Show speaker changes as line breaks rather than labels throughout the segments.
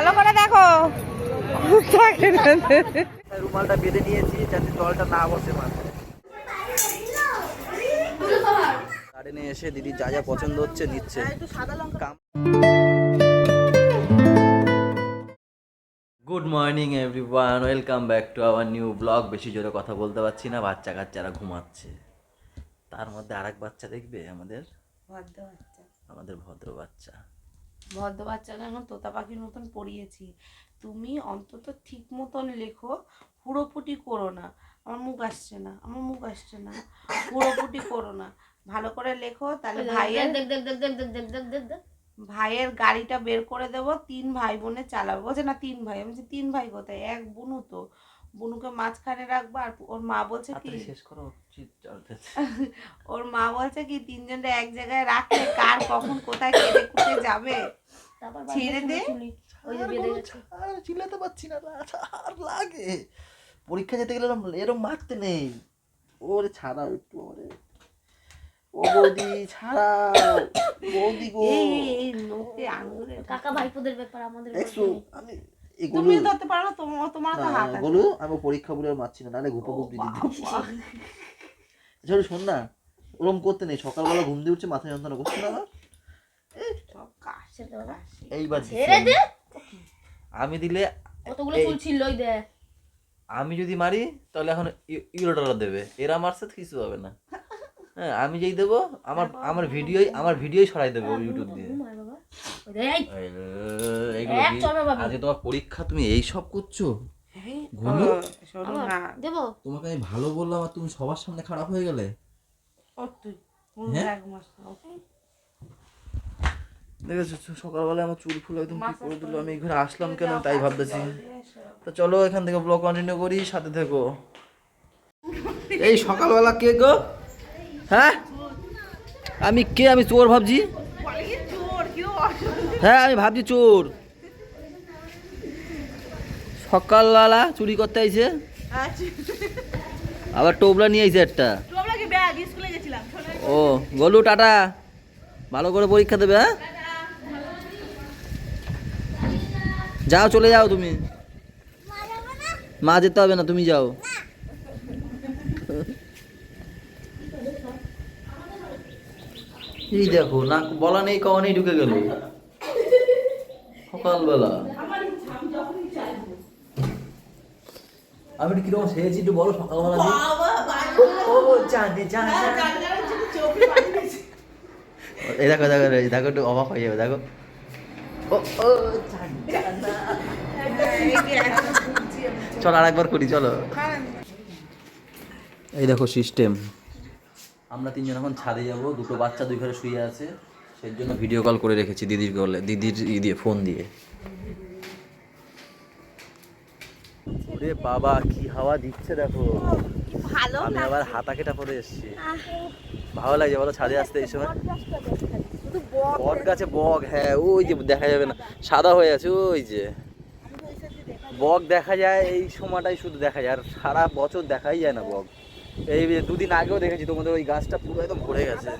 ভালো করে দেখো।
রুমালটা বেঁধে নিয়েছি যাতে জলটা না বসে মাথায়। গার্ডেনে এসে দিদি যা যা পছন্দ হচ্ছে নিচ্ছে good morning everyone welcome back to our new vlog বেশি জোরে কথা বলতে পারছি না বাচ্চা কাচ্চারা ঘুমাচ্ছে। তার মধ্যে আরেক বাচ্চা দেখবে আমাদের? আমাদের ভদ্র বাচ্চা।
ভদ্র বাচ্চাকে এখন তোতা পাখির মতন পড়িয়েছি। তুমি অন্তত ঠিক মতন লেখো পুরোপুটি করো না। আমার মুখ আসছে না আমার মুখ আসছে না। পুরোপুটি করো না। ভালো করে লেখো তাহলে ভাইয়ের ভাইয়ের গাড়িটা বের করে দেব তিন ভাই বোনে চালাবো। বলছে না তিন ভাই। আমি তিন ভাই কোথায়? এক বুনু তো। বুনুকে মাঝখানে রাখব আর ওর মা বলছে কি
শেষ করো
ওর মা বলছে কি তিনজনটা এক জায়গায় রাখলে কার কখন কোথায় কেটে কুটে যাবে? ছেড়ে দে?
ওই যে বেঁধে গেছে।
আর চিল্লাতে পারছি না আর লাগে। পরীক্ষা যেতে গেলে এরম এরম মারতে নেই। ওরে ছাড়াও একটু ওরে ও বৌদি ছাড়াও। বৌদি গো।
কাকা ভাইপোদের ব্যাপার আমাদের
দেখছ আমি এগুলো
তুমি ধরতে পারো না তোমার তোমার তো হাত আছে।
আমি পরীক্ষা বলে মারছি না নাহলে ঘুপা ঘুপ দিয়ে দিচ্ছি। শোন না ওরম করতে নেই। সকালবেলা ঘুম দিয়ে উঠছে মাথা যন্ত্রণা করছে না আমার
সব কাশি কাশি
এইবার
দে।
আমি দিলে
কতগুলো চুল ছিল ওই দে
আমি যদি মারি তাহলে এখন ইউরো ডলার দেবে। এরা মারছে কিছু হবে না। হ্যাঁ আমি যেই দেবো আমার আমার ভিডিওই আমার ভিডিওই সরাই দেবো ইউটিউব দিয়ে। আজকে তোমার পরীক্ষা তুমি এই সব করছ? ঘুমো?
দেবো।
তোমাকে আমি ভালো বললাম আর তুমি সবার সামনে খারাপ হয়ে গেলে? হ্যাঁ? দেখেছ সকালবেলা আমার চুল ফুল একদম কি করে দিল। আমি এখানে আসলাম কেন? তাই ভাবতেছি। তো চলো এখান থেকে ব্লগ কন্টিনিউ করি সাথে থেকো। এই সকালবেলা কে গো? হ্যাঁ? আমি কে? আমি চোর ভাবছি। হ্যাঁ আমি ভাবছি চোর। সকালবেলা চুরি করতে আইছে। আবার টোবলা নিয়ে আইছে একটা। ও গলু টাটা। ভালো করে পরীক্ষা দেবে হ্যাঁ? যাও, চলে যাও তুমি। মা যেতে হবে না, তুমি যাও। এই দেখো, না, বলা নেই, কওয়া নেই, ঢুকে গেল। সকালবেলা। আমি কীরকম সেরেছি একটু বলো সকালবেলা। ও এই দেখো দেখো দেখো, একটু অবাক হয়ে যাবে, দেখো। চলো আর একবার করি চলো। এই দেখো সিস্টেম আমরা তিনজন এখন ছাদে যাব দুটো বাচ্চা দুই ঘরে শুয়ে আছে। সেই জন্য ভিডিও কল করে রেখেছি দিদির কলে দিদির ই দিয়ে ফোন দিয়ে। ওরে বাবা কি হাওয়া দিচ্ছে দেখো।
ভালো
আমি আবার হাতা কেটা পরে এসেছি। ভালো লাগছে বলো ছাদে আসতে এই সময়? বট গাছে বক হ্যাঁ ওই যে দেখা যাবে না। সাদা হয়ে আছে ওই যে। বক দেখা যায় এই সময়টাই শুধু দেখা যায় আর সারা বছর দেখাই যায় না বক। এই দুদিন আগেও দেখেছি তোমাদের ওই গাছটা পুরো একদম ভরে গেছে।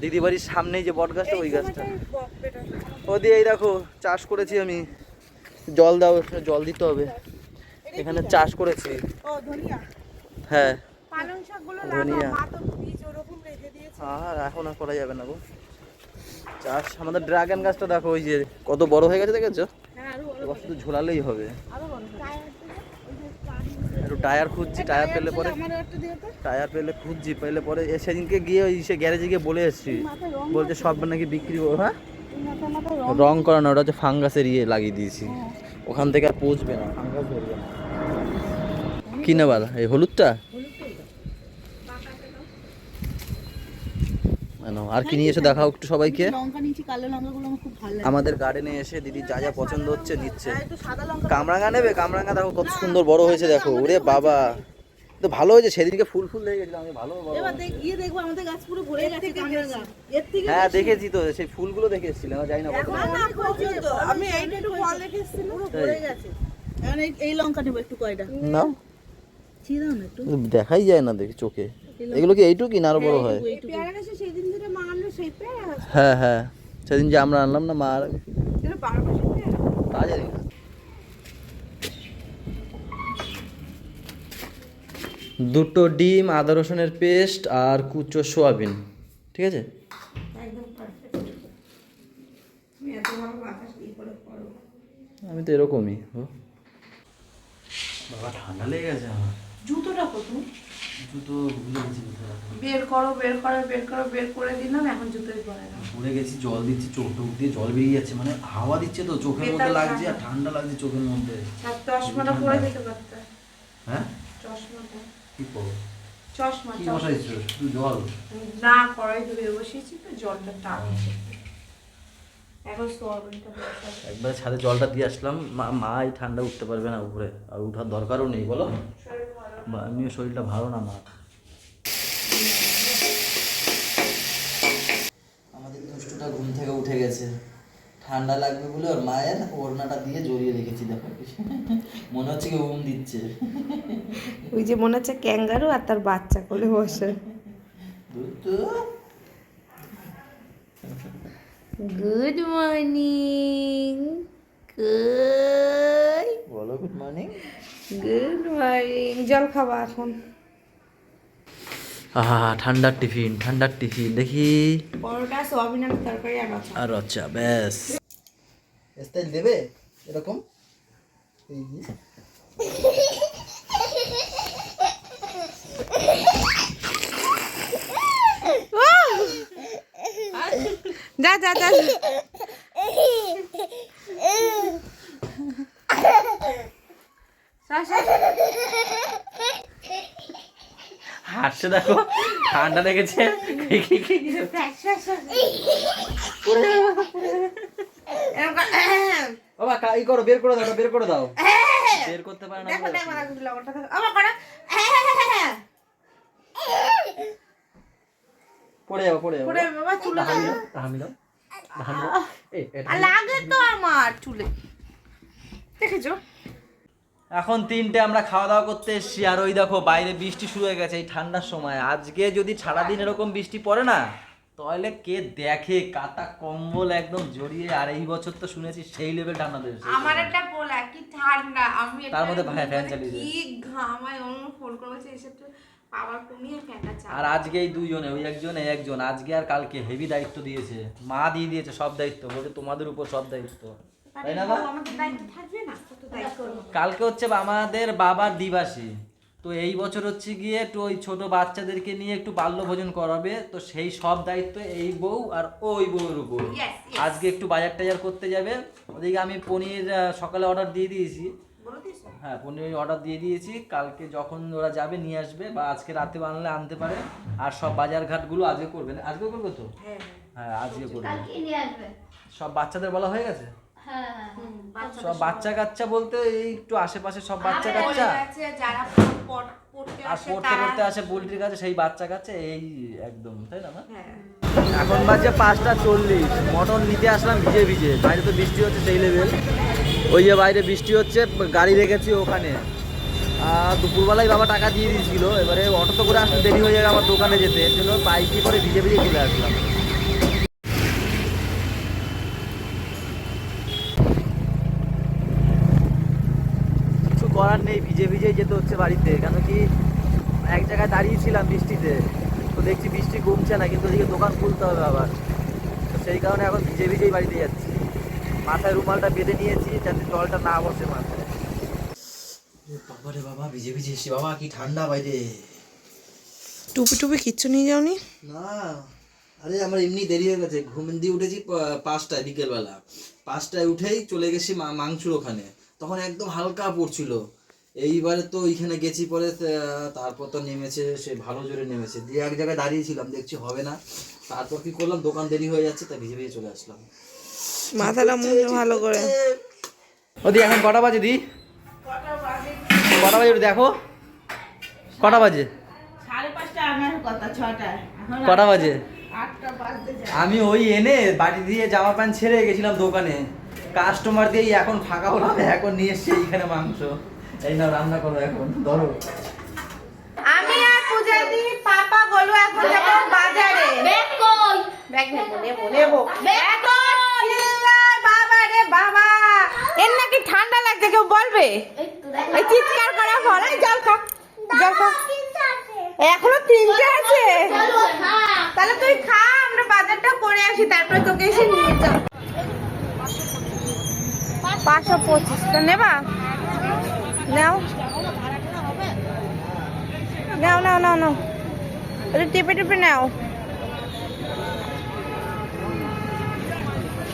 দিদি বাড়ির সামনেই যে বট গাছটা ওই গাছটা। ও দিয়ে এই দেখো চাষ করেছি আমি। জল দাও জল দিতে হবে। এখানে চাষ করেছি। হ্যাঁ। ধনিয়া। আর এখন আর করা যাবে না গো। চাষ আমাদের ড্রাগন গাছটা দেখো ওই যে কত বড় হয়ে গেছে দেখেছ?
হ্যাঁ
এবার শুধু ঝোলালেই হবে। একটু টায়ার খুঁজছি টায়ার পেলে পরে টায়ার পেলে খুঁজছি পেলে পরে সেদিনকে গিয়ে ওই সে গ্যারেজে গিয়ে বলে এসেছি। বলছে সব নাকি বিক্রি করব হ্যাঁ? রং করানো ওটা হচ্ছে ফাঙ্গাসের ইয়ে লাগিয়ে দিয়েছি। ওখান থেকে আর পৌঁছবে না। ফাঙ্গাস ধরবে না কি নেবার এই হলুদটা কেন, আর কি নিয়ে এসে দেখাও একটু সবাইকে। আমাদের গার্ডেনে এসে দিদি যা যা পছন্দ হচ্ছে নিচ্ছে কামরাঙা নেবে? কামরাঙা দেখো কত সুন্দর বড় হয়েছে দেখো। ওরে বাবা। তো ভালো হয়েছে সেদিনকে ফুল ফুল লেগে গেছিল আমি ভালো বড়
এবার দেখ গিয়ে দেখব আমাদের গাছ পুরো ভরে গেছে কামরাঙা। এর থেকে
হ্যাঁ দেখেছি তো সেই ফুলগুলো দেখে এসেছিলাম যাই না কত।
আমি এইটা একটু ফল রেখেছি পুরো ভরে গেছে। এখন এই- লঙ্কা নেব একটু কয়টা?
না
ছিঁড়াও না একটু।
দেখাই যায় না দেখি চোখে। এগুলো কি এইটুকু কি না আরও বড় হয় হ্যাঁ? হ্যাঁ সেদিন যে আমরা আনলাম না মা আর দুটো ডিম আদা রসুনের পেস্ট আর কুচো সোয়াবিন। ঠিক আছে? আমি তো এরকমই বাবা ঠান্ডা লেগে গেছে আমার।
জুতোটা কত?
জুতো ভুলে গেছি কোথায়।
বের করো বের করো বের করো বের করে দিলাম এখন জুতোই পরে না।
ভুলে গেছি জল দিচ্ছি চোখ টোক দিয়ে জল বেরিয়ে যাচ্ছে মানে হাওয়া দিচ্ছে তো চোখের মধ্যে লাগছে আর
ঠান্ডা।
লাগছে চোখের মধ্যে।
চশমাটা পরে যেতে পারতে
হ্যাঁ?
চশমাটা।
কি করব
চশমা
কি
চশমা।
বসাইছো? শুধু জল?
না কড়াই ধরে বসিয়েছি তো জলটা টানছে এখন সোয়াবিনটা বসাবো।
একবারে ছাদে জলটা দিয়ে আসলাম। মা মা এই ঠান্ডা উঠতে পারবে না উপরে আর উঠার দরকারও নেই বলো।
শরীর ভালো
বা এমনিও শরীরটা ভালো না মা। আমাদের দুষ্টুটা ঘুম থেকে উঠে গেছে। ঠান্ডা লাগবে বলে ওর মায়ের ওড়নাটা দিয়ে জড়িয়ে রেখেছি দেখো। মনে হচ্ছে কি উম দিচ্ছে।
ওই যে মনে হচ্ছে ক্যাঙ্গারু আর তার বাচ্চা কোলে বসে। Good morning. গুড।
বলো গুড মর্নিং।
গুড মর্নিং জল খাবা এখন।
আহা ঠান্ডার টিফিন ঠান্ডার টিফিন। দেখি।
পরোটা সোয়াবিন আর তরকারি আর আচার।
আর আচ্ছা ব্যাস। স্টাইল দেবে? এরকম? এই যে
যা যা যা।
হাসছে দেখো ঠান্ডা লেগেছে। বাবা করো বের করে দাও বের করে দাও। বের করতে পারে না
দেখো দেখো লবণটা
পড়ে যাব পড়ে যাব
বাবা চুলে
হামি দাও। হামি দাও
লাগে তো আমার চুলে। দেখেছ?
এখন তিনটে আমরা খাওয়া দাওয়া করতে এসছি আর ওই দেখো বাইরে বৃষ্টি শুরু হয়ে গেছে এই ঠান্ডার সময়। আজকে যদি সারাদিন এরকম বৃষ্টি পড়ে না তাহলে কে দেখে? কাতা কম্বল একদম জড়িয়ে আর এই বছর তো শুনেছি সেই লেভেল ঠান্ডা দিয়েছে
আমার একটা বলা কি ঠান্ডা। আমি
তার মধ্যে ভাই ফ্যান চালিয়ে
কি ঘামায় অন্য ফোন করেছে এসে তো পাওয়ার কমিয়ে ফ্যানটা চালা
আর আজকে এই দুইজনে ওই একজন এই একজন আজকে আর কালকে হেভি দায়িত্ব দিয়েছে। মা দিয়ে দিয়েছে সব দায়িত্ব বলছে তোমাদের উপর সব দায়িত্ব। তাই না মা?
আমাদের দায়িত্ব থাকবে না দায়িত্ব
কালকে হচ্ছে আমাদের বাবার দিবাসী তো এই বছর হচ্ছে গিয়ে একটু ওই ছোট বাচ্চাদেরকে নিয়ে একটু বাল্য ভোজন করাবে। তো সেই সব দায়িত্ব এই বউ আর ওই বউয়ের উপর. আজকে একটু বাজার টাজার করতে যাবে। ওদিকে আমি পনির সকালে অর্ডার দিয়ে দিয়েছি। হ্যাঁ পনির অর্ডার দিয়ে দিয়েছি। কালকে যখন ওরা যাবে নিয়ে আসবে বা আজকে রাতে বানালে আনতে পারে। আর সব বাজার ঘাটগুলো আজকে করবে না? আজকে করবে তো?
হ্যাঁ হ্যাঁ।
হ্যাঁ আজকে করবে।
কালকে নিয়ে আসবে।
সব বাচ্চাদের বলা হয়ে গেছে?
হ্যাঁ হ্যাঁ
বাচ্চাদের
সব বাচ্চা কাচ্চা বলতে এই একটু আশেপাশে সব বাচ্চা কাচ্চা? আর
আসে
পড়তে পড়তে আসে পোলট্রির কাছে সেই বাচ্চা কাছে এই একদম তাই না?
হ্যাঁ।
এখন বাজে পাঁচটা চল্লিশ মটন নিতে আসলাম ভিজে ভিজে বাইরে তো বৃষ্টি হচ্ছে সেই লেভেল ওই যে বাইরে বৃষ্টি হচ্ছে গাড়ি রেখেছি ওখানে। আর দুপুরবেলায় বাবা টাকা দিয়ে দিয়েছিল এবারে অটো তো করে আসতে দেরি হয়ে যাবে আমার দোকানে যেতে এর জন্য বাইকে করে ভিজে ভিজে চলে আসলাম কিছু করার নেই ভিজে ভিজেই যেতে হচ্ছে বাড়িতে কেন কি এক জায়গায় দাঁড়িয়েছিলাম বৃষ্টিতে তো দেখছি বৃষ্টি কমছে না কিন্তু ওদিকে দোকান খুলতে হবে আবার। তো সেই কারণে এখন ভিজে ভিজেই বাড়িতে যাচ্ছি। মাথায় রুমালটা বেঁধে নিয়েছি যাতে জলটা না বসে মাথায়। বাবা রে বাবা ভিজে ভিজে এসছি বাবা কি ঠান্ডা বাইরে।
টুপি টুপি কিচ্ছু নিয়ে যাওনি?
না আরে আমার এমনি দেরি হয়ে গেছে ঘুম দিয়ে উঠেছি পাঁচটায় বিকেলবেলা। পাঁচটায় উঠেই চলে গেছি মা- মাংসুর ওখানে। তখন একদম হালকা পড়ছিল। এইবারে তো ওইখানে গেছি পরে তারপর তো নেমেছে সে ভালো জোরে নেমেছে। দিয়ে এক জায়গায় দাঁড়িয়েছিলাম দেখছি হবে না। তারপর কি করলাম দোকান দেরি হয়ে যাচ্ছে তা ভিজে ভিজে চলে আসলাম।
মাথাটা মুখে ভালো করে।
ওদি এখন কটা বাজে দি? কটা বাজে একটু দেখো। কটা বাজে? কটা বাজে? আমি ওই এনে বাড়ি দিয়ে জামা প্যান্ট ছেড়ে গেছিলাম দোকানে। কাস্টমার দিয়েই এখন ফাঁকা হলাম এখন নিয়ে এসছি এইখানে মাংস। এই না রান্না করো এখন ধরো।
আমি আর পূজা দি পাপা গলু এখন যাব বাজারে।
ব্যাগ কই
ব্যাগ নেব নেব। নেব
ব্যাগ কই
বাবা রে বাবা। এর নাকি ঠান্ডা লাগছে কেউ বলবে?
এই
চিৎকার করা ফল জল খা জল খা এখনও তিনটে আছে? তাহলে তুই খা আমরা বাজারটা করে আসি তারপরে তোকে এসে নিয়ে যাব। পাঁচশো পঁচিশটা নেবা? নাও। নাও নাও নাও নাও। একটু টিপে টিপে নাও।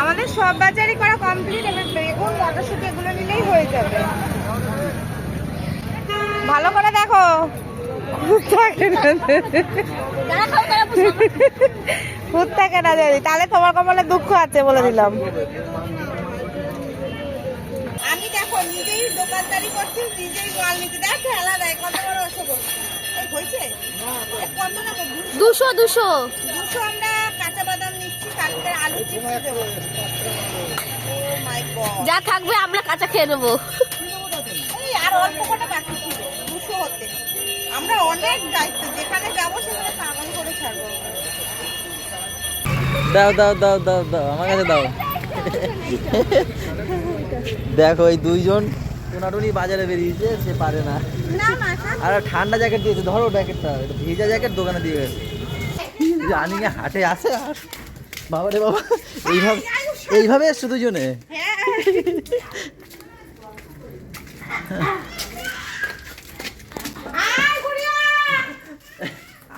আমাদের সব বাজারই করা কমপ্লিট এবার বেগুন, মটরশুটি এগুলো নিলেই হয়ে যাবে। ভালো করে দেখো। থাকে না থাকে না যদি তাহলে তোমার কপালে দুঃখ আছে বলে দিলাম। নিজেই দোকানদারি করছি নিজেই মাল নিতে। দেখ ঠেলা দেয় কত বড় অসুবিধা এই হয়েছে? কত
দুশো। দুশো
দুশো। আমরা কাঁচা বাদাম নিচ্ছি কালকে আলু চিপস দেবো। গড
যা থাকবে আমরা কাঁচা খেয়ে নেব।
এই আর অল্প কটা বাকি ছিল দুশো হতে। আমরা অনেক দায়িত্ব যেখানে যাব সেখানে তাড়াতাড়ি করে ছাড়বো।
দাও দাও দাও দাও দাও আমার কাছে দাও। দেখো এই দুইজন টোনাটুনি বাজারে বেরিয়েছে সে পারে না। আর ঠান্ডা জ্যাকেট দিয়েছে ধরো জ্যাকেটটা এটা ভিজা জ্যাকেট দোকানে দিয়ে গেছে। জানি না হাটে আসে আর বাবা রে বাবা এইভাবে এইভাবে এসছো দুজনে?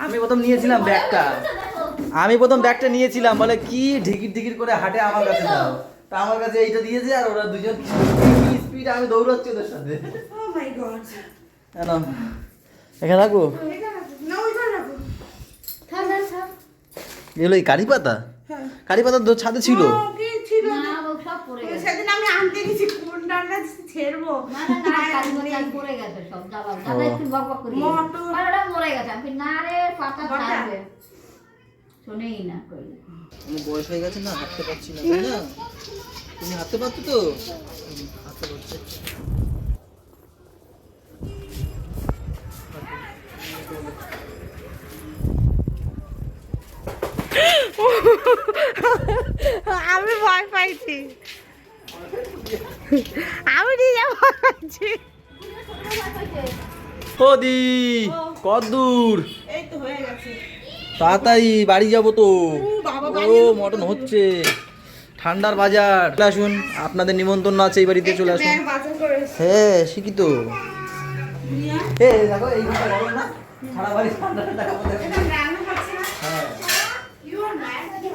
আমি প্রথম নিয়েছিলাম ব্যাগটা। আমি প্রথম ব্যাগটা নিয়েছিলাম বলে কি ঢিকির ঢিকির করে হাটে আমার কাছে দাও। তা আমার কাছে এইটা দিয়েছে আর ওরা দুজন স্পিড আমি দৌড়াচ্ছি ওদের সাথে।
ও মাই গড
এখানে রাখব? এগুলো এই কারি পাতা?
হ্যাঁ।
কারি পাতা তো ছাদে ছিল।
ও, কি ছিল
না। ও সব পড়ে গেছে।
সেদিন আমি আনতে গেছি কোন ডালটা ছেড়বো?
পড়ে গেছে সব দাদা দাদা একটু বক বক করি
মটর।
মরে গেছে। আমি না রে পাতা শোনেই না কই।
আমার বয়স হয়ে গেছে না হাঁটতে পারছি না তাই না? তুমি হাঁটতে পারছ তো? হাঁটতে পারছি।
আমি ভয় পাইছি। আমি নিজে ভয় পাইছি।
ওদি কত দূর
এই তো হয়ে গেছে।
তাড়াতাড়ি বাড়ি যাব তো। ও মটন হচ্ছে। ঠান্ডার বাজার। চলে আসুন আপনাদের নিমন্ত্রণ আছে এই বাড়িতে চলে আসুন। হ্যাঁ শিখিত হ্যাঁ
আর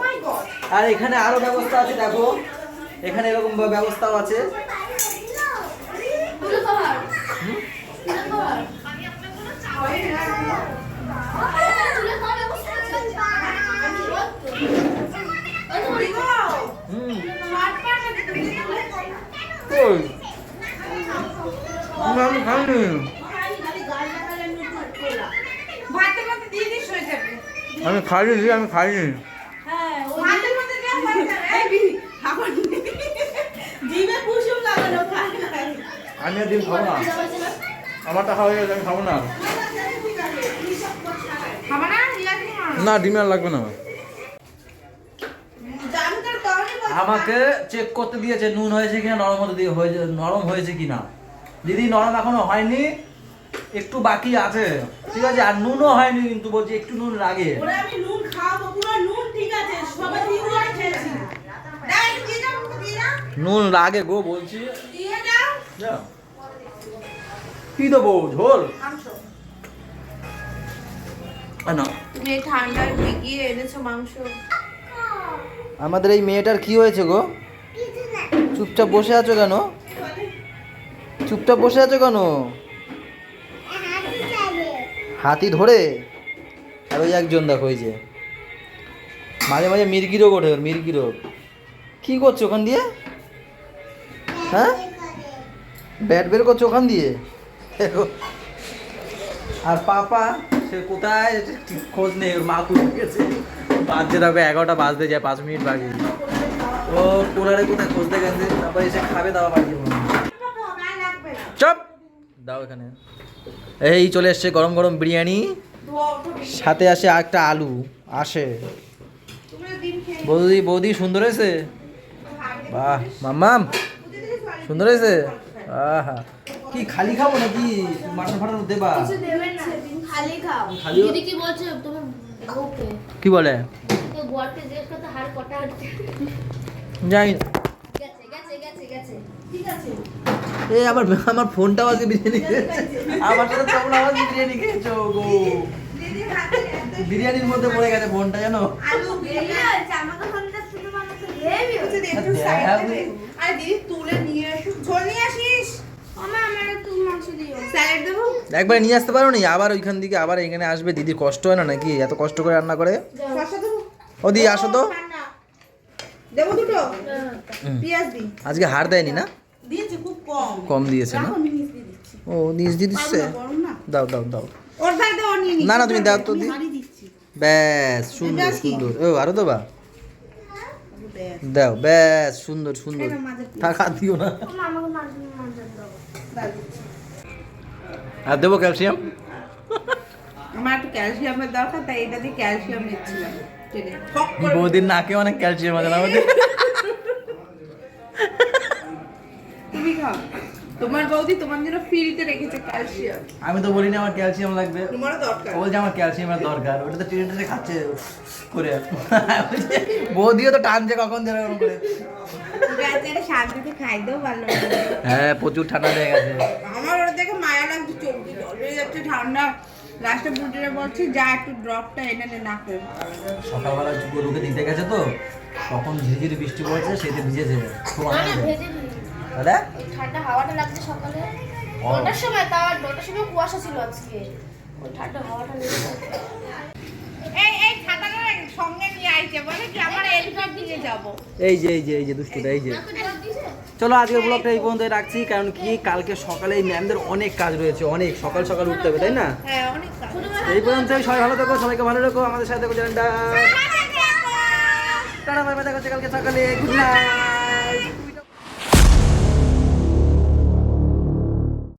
মাই গড
আর এখানে আরও ব্যবস্থা আছে দেখো। এখানে এরকম ব্যবস্থাও আছে।
তুলে খাবার তুলে খাবার তুলে খাওয়ার ব্যবস্থা আছে
হুম কই আমি খাইনি
ভাতের মধ্যে দিয়ে দিস হয়ে যাবে
আমি খাইনি আমি খাইনি
ভাতের মধ্যে দেওয়া হয়ে যাবে এই বি- আবার ডিমে লাগানো খাই খাই
আমি আর ডিম খাব না। আমারটা খাওয়া গেছে, আমি খাব না।
না ইয়াকি মা
না ডিম আর লাগবে না। আমাকে চেক করতে দিয়েছে, নুন হয়েছে কিনা, নরম হতে দিয়ে হয়েছে নরম হয়েছে কিনা। দিদি নরম এখনও হয়নি একটু বাকি আছে। ঠিক আছে আর নুনও হয়নি কিন্তু বলছি একটু নুন লাগে।
ওরে আমি নুন পুরো ঠিক আছে সবাই খেয়েছি।
লাগে গো বলছি।
দিয়ে দাও।
যা। কি দেবো ঝোল? না
তুমি এই ঠান্ডায় ভিগিয়ে এনেছো মাংস।
আমাদের এই মেয়েটার কি হয়েছে গো? চুপচাপ বসে আছো কেন? চুপচাপ বসে আছো কেন? হাতি ধরে? আর ওই একজন দেখো, ওই যে। মাঝে মাঝে মির্গি রোগ ওঠে মির্গি রোগ। কি করছ ওখান দিয়ে? হ্যাঁ? ব্যাট বের করছ ওখান দিয়ে? আর পাপা, সে কোথায়? খোঁজ নেই, ওর মা খুঁজে গেছে। বাজছে দেখো এগারোটা বাজতে যায়, পাঁচ মিনিট বাকি। ও কোলারে কোথায়? খোঁজতে গেছে। তারপর এসে খাবে দাওয়া বাড়ি চপ দাও এখানে। এই চলে এসছে গরম গরম বিরিয়ানি। সাথে আসে একটা আলু। আসে। বৌদি বৌদি সুন্দর হয়েছে? বাহ মাম্মাম সুন্দর হয়েছে? আহা কি খালি খাব নাকি? মাটন ফাটন দেবা।
খালি খাও। দিদি কি বলছে? তোমার
কি বলে? জানি
গেছে গেছে গেছে গেছে। ঠিক আছে।
এই আবার আমার ফোনটাও আজকে বিরিয়ানি আমার সাথে তোমরা আবার বিরিয়ানি খেয়েছো গো। বিরিয়ানির মধ্যে পড়ে গেছে ফোনটা জানো?
দিদি
আমার
একবারে নিয়ে আসতে পারো নি? আবার ওইখান থেকে আবার এখানে আসবে। দিদির কষ্ট হয় না নাকি? এত কষ্ট করে রান্না করে? ও দি আসো তো।
দেবো দুটো?
আজকে হার দেয়নি না?
দিয়েছি খুব কম।
কম দিয়েছে না? ও নিজ দিয়ে দিচ্ছে? দাও দাও দাও।
ওর ভাই দাও নিয়ে নিচ্ছি
না, না, তুমি দাও তো দি। ব্যাস সুন্দর সুন্দর। ও আরও দেবা। দাও ব্যাস সুন্দর সুন্দর। হাত দিও না। আর দেবো ক্যালসিয়াম?
আমার একটু ক্যালসিয়ামের দরকার তাই এটা দিয়ে ক্যালসিয়াম নিচ্ছিলাম।
বৌদির নাকে অনেক ক্যালসিয়াম আছে না আমাদের?
তোমার বৌদি তোমার জন্য ফ্রিতে রেখেছে ক্যালসিয়াম।
আমি তো বলিনি আমার ক্যালসিয়াম লাগবে।
তোমারও দরকার।
বলছে আমার ক্যালসিয়ামের দরকার। ওটা তো টেনে টেনে খাচ্ছে করে। বৌদিও তো টানছে কখন যেন এরকম করে।
শান্তিতে খাইতেও পারল
হ্যাঁ প্রচুর ঠান্ডা লেগে গেছে।
আমার ওটা দেখে মায়া লাগছে চোখ দিয়ে যাচ্ছে ঠান্ডা। লাস্টে বুটিরে বলছি যা একটু ড্রপটা এনে নে নাকে
সকালবেলা গরুকে দিতে গেছে তো তখন ঝিরিঝিরি বৃষ্টি পড়ছে সেতে ভিজেছে। খুব আনন্দ।
ওই ঠান্ডা হাওয়াটা লাগছে সকালে। নটার সময় তাও নটার সময় কুয়াশা ছিল আজকে। ওই ঠান্ডা হাওয়াটা লেগেছে।
এই এই সঙ্গে নিয়ে আইছে বলে কি আমার এলকার দিয়ে যাব।
এই যে এই যে এই যে দুষ্টুটা এই যে। চলো আজকের ব্লগটা এই পর্যন্ত রাখছি কারণ কি কালকে সকালে এই ম্যামদের অনেক কাজ রয়েছে অনেক। সকাল সকাল উঠতে হবে তাই না?
হ্যাঁ অনেক কাজ।
এই পর্যন্ত সবাই ভালো থাকো সবাইকে ভালো রাখো আমাদের সাথে থাকো চ্যানেলটা টাটা বাই বাই দেখা হচ্ছে কালকে সকালে। Good night